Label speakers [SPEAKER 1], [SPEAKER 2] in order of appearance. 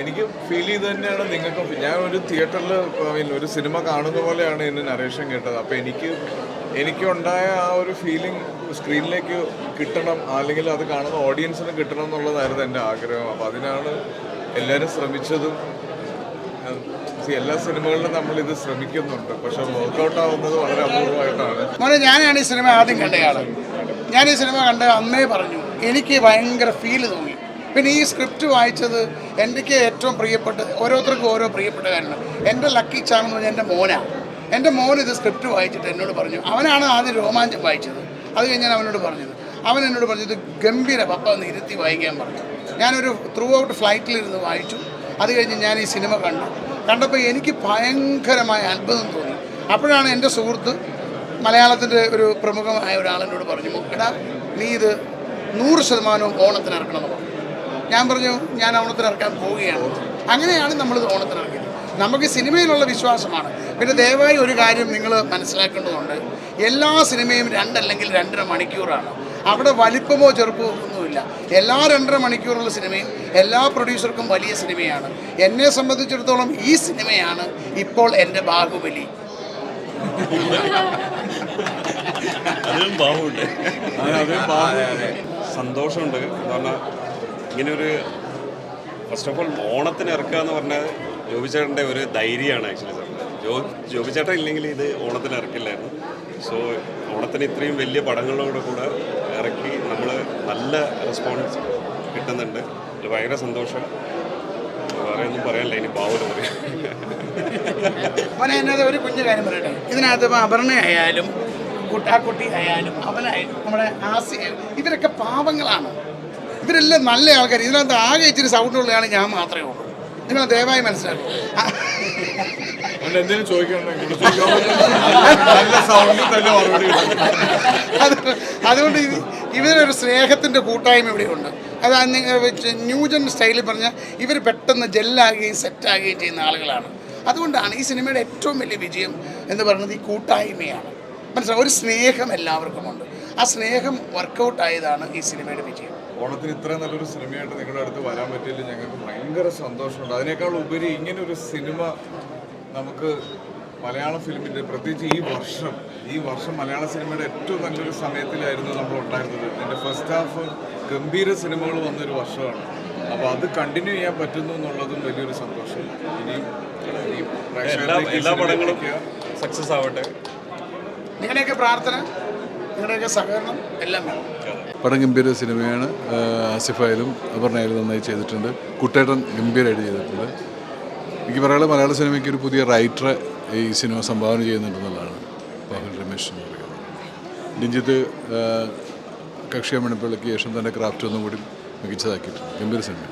[SPEAKER 1] എനിക്ക് ഫീൽ ചെയ്ത് തന്നെയാണ് നിങ്ങൾക്കും. ഞാൻ ഒരു തിയേറ്ററിൽ ഒരു സിനിമ കാണുന്ന പോലെയാണ് എന്നെ നരേഷൻ കേട്ടത്. അപ്പോൾ എനിക്ക് എനിക്കുണ്ടായ ആ ഒരു ഫീലിംഗ് സ്ക്രീനിലേക്ക് കിട്ടണം അല്ലെങ്കിൽ അത് കാണുന്ന ഓഡിയൻസിന് കിട്ടണം എന്നുള്ളതായിരുന്നു എന്റെ ആഗ്രഹം. അപ്പോൾ അതിനാണ് എല്ലാവരും ശ്രമിച്ചതും എല്ലാ സിനിമകളിലും നമ്മൾ ഇത് ശ്രമിക്കുന്നുണ്ട്. പക്ഷെ വർക്ക്ഔട്ട് ആവുന്നത് വളരെ അപൂർവമായിട്ടാണ്.
[SPEAKER 2] മോനെ ഞാനാണ് ഈ സിനിമ ആദ്യം കണ്ടയാൾ ഞാൻ ഈ സിനിമ കണ്ട അന്നേ പറഞ്ഞു എനിക്ക് ഭയങ്കര ഫീൽ തോന്നി. പിന്നെ ഈ സ്ക്രിപ്റ്റ് വായിച്ചത് എനിക്ക് ഏറ്റവും പ്രിയപ്പെട്ട ഓരോരുത്തർക്കും ഓരോ പ്രിയപ്പെട്ട കാര്യമാണ് എന്റെ ലക്കി ചാം എന്ന് പറഞ്ഞാൽ എന്റെ മോനാണ് എന്റെ മോൻ ഇത് സ്ക്രിപ്റ്റ് വായിച്ചിട്ട് എന്നോട് പറഞ്ഞു. അവനാണ് ആദ്യം രോമാഞ്ചം വായിച്ചത്. അത് കഴിഞ്ഞാൽ അവനോട് പറഞ്ഞത്. അവൻ എന്നോട് പറഞ്ഞത് ഗംഭീര പപ്പ ഒന്ന് ഇരുത്തി വായിക്കാൻ പറഞ്ഞു. ഞാനൊരു ത്രൂ ഔട്ട് ഫ്ലൈറ്റിലിരുന്ന് വായിച്ചു. അത് കഴിഞ്ഞ് ഞാൻ ഈ സിനിമ കണ്ടു. കണ്ടപ്പോൾ എനിക്ക് ഭയങ്കരമായ അത്ഭുതം തോന്നി. അപ്പോഴാണ് എന്റെ സുഹൃത്ത് മലയാളത്തിന്റെ ഒരു പ്രമുഖമായ ഒരാളെന്നോട് പറഞ്ഞു എടാ നീ ഇത് നൂറ് ശതമാനവും ഓണത്തിന് ഇറക്കണമെന്ന് പറഞ്ഞു. ഞാൻ പറഞ്ഞു ഞാൻ ഓണത്തിന് ഇറക്കാൻ പോവുകയാണ്. അങ്ങനെയാണ് നമ്മൾ ഓണത്തിന് ഇറക്കിയത് നമുക്ക് സിനിമയിലുള്ള വിശ്വാസമാണ്. പിന്നെ ദയവായി ഒരു കാര്യം നിങ്ങൾ മനസ്സിലാക്കേണ്ടതുണ്ട്. എല്ലാ സിനിമയും രണ്ടല്ലെങ്കിൽ രണ്ടര മണിക്കൂറാണ്. അവിടെ വലിപ്പമോ ചെറുപ്പമോ ഒന്നുമില്ല. എല്ലാ രണ്ടര മണിക്കൂറുള്ള സിനിമയും എല്ലാ പ്രൊഡ്യൂസർക്കും വലിയ സിനിമയാണ്. എന്നെ സംബന്ധിച്ചിടത്തോളം ഈ സിനിമയാണ് ഇപ്പോൾ എന്റെ ബാഹുബലി.
[SPEAKER 3] സന്തോഷമുണ്ട്. എന്ന് പറഞ്ഞാൽ ഇങ്ങനെ ഒരു ഫസ്റ്റ് ഓഫ് ഓൾ ഓണത്തിന് ഇറക്കുക എന്ന് പറഞ്ഞാൽ ജോബിച്ചേട്ടന്റെ ഒരു ധൈര്യമാണ് ആക്ച്വലി സാർ ജോ ജോബിച്ചേട്ടൻ ഇല്ലെങ്കിൽ ഇത് ഓണത്തിന് ഇറക്കില്ലായിരുന്നു. സോ ഓണത്തിന് ഇത്രയും വലിയ പടങ്ങളോട് കൂടെ ഇറക്കി നമ്മൾ നല്ല റെസ്പോൺസ് കിട്ടുന്നുണ്ട്. അതിൽ ഭയങ്കര സന്തോഷം. വേറെ പറയാനില്ല ഇനി ബാവുല പറയാം
[SPEAKER 2] ഒരു കുഞ്ഞു കാര്യം പറയട്ടെ. ഇതിനകത്ത് അപർണയായാലും കുട്ടാക്കുട്ടി ആയാലും അവനായാലും നമ്മുടെ ആസി ഇവരൊക്കെ പാവങ്ങളാണ്. ഇവരെല്ലാം നല്ല ആൾക്കാർ ഇതിനകത്ത് ആകെ ഇച്ചിരി സൗണ്ട് ഉള്ളതാണ് ഞാൻ മാത്രമേ ഉള്ളൂ. നിങ്ങൾ ദയവായി മനസ്സിലാക്കും.
[SPEAKER 1] അതുകൊണ്ട്
[SPEAKER 2] ഇവരൊരു സ്നേഹത്തിന്റെ കൂട്ടായ്മ ഇവിടെയുണ്ട്. അത് ന്യൂജൻ സ്റ്റൈലിൽ പറഞ്ഞാൽ ഇവർ പെട്ടെന്ന് ജെല്ലാകുകയും സെറ്റാകുകയും ചെയ്യുന്ന ആളുകളാണ്. അതുകൊണ്ടാണ് ഈ സിനിമയുടെ ഏറ്റവും വലിയ വിജയം എന്ന് പറയുന്നത് ഈ കൂട്ടായ്മയാണ്. മനസ്സിലാവും ഒരു സ്നേഹം എല്ലാവർക്കും ഉണ്ട് ആ സ്നേഹം വർക്കൗട്ട് ആയതാണ് ഈ സിനിമയുടെ വിജയം.
[SPEAKER 1] ഓണത്തിന് ഇത്ര നല്ലൊരു സിനിമയായിട്ട് നിങ്ങളുടെ അടുത്ത് വരാൻ പറ്റിയില്ല. ഞങ്ങൾക്ക് ഭയങ്കര സന്തോഷമുണ്ട്. അതിനേക്കാൾ ഉപരി ഇങ്ങനെ ഒരു സിനിമ നമുക്ക് മലയാള ഫിലിമിന്റെ പ്രത്യേകിച്ച് ഈ വർഷം ഈ വർഷം മലയാള സിനിമയുടെ ഏറ്റവും നല്ലൊരു സമയത്തിലായിരുന്നു നമ്മൾ ഉണ്ടായിരുന്നത്. എന്റെ ഫസ്റ്റ് ഹാഫ് ഗംഭീര സിനിമകൾ വന്നൊരു വർഷമാണ്. അപ്പോൾ അത് കണ്ടിന്യൂ ചെയ്യാൻ പറ്റുന്നു എന്നുള്ളതും വലിയൊരു സന്തോഷം. ഇനിയും
[SPEAKER 3] എല്ലാ പടങ്ങളും സക്സസ് ആവട്ടെ.
[SPEAKER 2] നിങ്ങളുടെയൊക്കെ പ്രാർത്ഥന? നിങ്ങളുടെയൊക്കെ സഹകരണം എല്ലാം വേണം.
[SPEAKER 4] പടം ഗംഭീര സിനിമയാണ്. ആസിഫായാലും അപർണയാലും നന്നായി ചെയ്തിട്ടുണ്ട്. കുട്ടേട്ടൻ ഗംഭീരമായിട്ട് ചെയ്തിട്ടുണ്ട്. എനിക്ക് പറയാനുള്ളത് മലയാള സിനിമയ്ക്ക് ഒരു പുതിയ റൈറ്റർ ഈ സിനിമ സംഭാവന ചെയ്യുന്നുണ്ടെന്നുള്ളതാണ് ബാഹുൽ രമേശ് എന്ന് പറയുന്നത്. രഞ്ജിത്ത് കക്ഷിയ മണിപ്പിളയ്ക്ക് ശേഷം തന്റെ ക്രാഫ്റ്റ് ഒന്നും കൂടി മികച്ചതാക്കിയിട്ടുണ്ട്. ഗംഭീര സിനിമ.